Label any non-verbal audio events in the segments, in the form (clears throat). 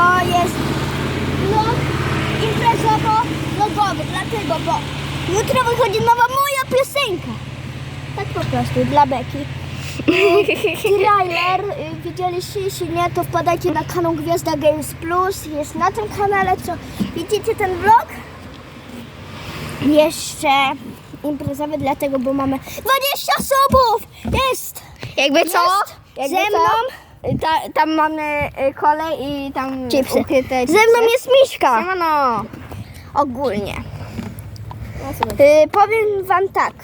To jest vlog imprezowo-vlogowy, dlatego, bo jutro wychodzi nowa moja piosenka. Tak po prostu, dla Beki. (laughs) Trailer, y, widzieliście, jeśli nie, to wpadajcie na kanał Gwiazda Games Plus, jest na tym kanale, co widzicie ten vlog? Jeszcze imprezowy, dlatego, bo mamy 20 subów! Jest! Jakby co? Jest Jakby ze co? Ta, tam mamy y, kolej i tam Chipsy. ukryte Ze mną jest Miśka. Siemano. Ogólnie. Y, powiem wam tak.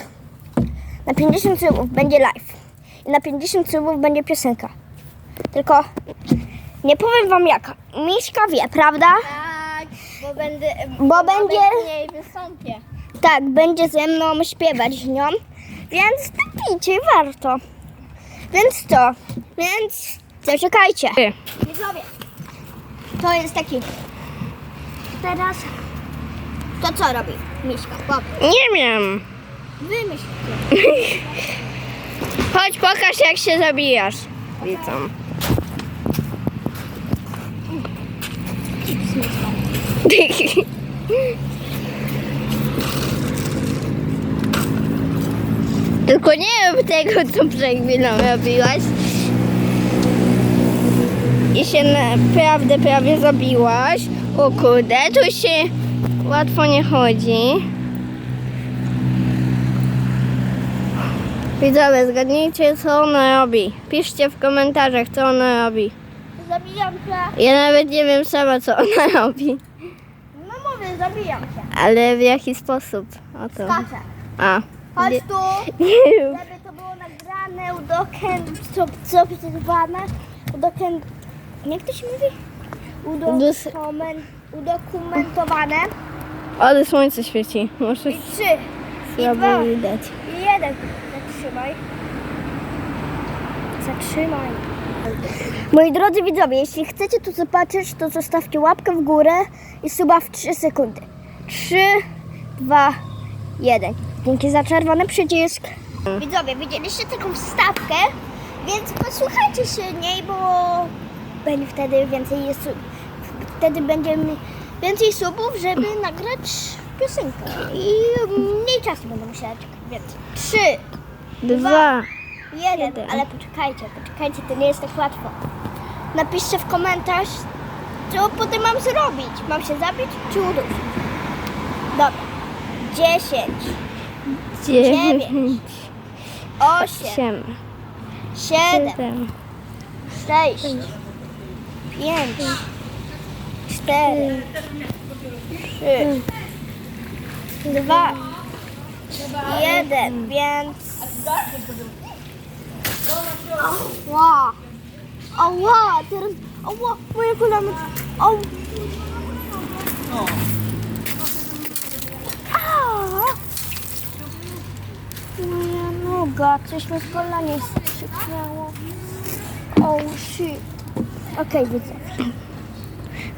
Na 50 subów będzie live. I na 50 subów będzie piosenka. Tylko nie powiem wam jaka. Miśka wie, prawda? Tak, bo będę... Bo będzie, niej wystąpię. tak, będzie ze mną śpiewać z nią. Więc napijcie, warto. Więc to. Więc zaczekajcie. Widzowie, to jest taki. Teraz to co robi Miśka? Powiedz. Nie wiem. Wymyślcie. Chodź, pokaż jak się zabijasz. Widzą. (laughs) Tylko nie rób tego, co przed chwilą robiłaś. I się naprawdę prawie zabiłaś. O kurde, tu się łatwo nie chodzi. Widzowie, zgadnijcie co ona robi. Piszcie w komentarzach co ona robi. Zabijam się. Ja nawet nie wiem sama co ona robi. No mówię, zabijam się. Ale w jaki sposób? O to. Skaczę. A. Chodź Nie- tu. Nie. Żeby to było nagrane, udokumentowane. Co udokumentowane. Udokument... Jak to się mówi? Udokument... Udokumentowane. Ale słońce świeci. Może I trzy. I dwa. słabo widać. I jeden. Zatrzymaj. Zatrzymaj. Moi drodzy widzowie, jeśli chcecie tu zobaczyć, to zostawcie łapkę w górę i suba w 3 sekundy. 3, 2, 1. Dzięki za czerwony przycisk. Widzowie, widzieliście taką wstawkę, więc posłuchajcie się niej, bo będzie wtedy więcej jest, wtedy będzie mi- więcej subów, żeby (clears throat) nagrać piosenkę. I mniej czasu będę musiała czekać, więc 3, Dwa. Jeden. Jeden. Ale poczekajcie, poczekajcie, to nie jest tak łatwo. Napiszcie w komentarz, co potem mam zrobić. Mam się zabić czy udusić? Dobra. Dziesięć, Dziewięć. osiem, Siedem. sześć, pięć, cztery, trzy, dwa, jeden, więc... Ała! Ała! Teraz... Ała! Moje kolano... Ała! Moja noga, coś mi w kolanie strzyknęło. Oh shit. Okej, widzę.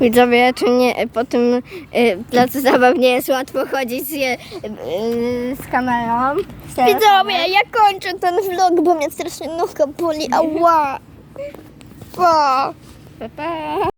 Widzowie, czy nie, po tym y, placu zabaw nie jest łatwo chodzić z, je- y, z kamerą? Z telefonem? Widzowie, ja kończę ten vlog, bo mnie strasznie noga boli. Ała! Pa! Pa, pa.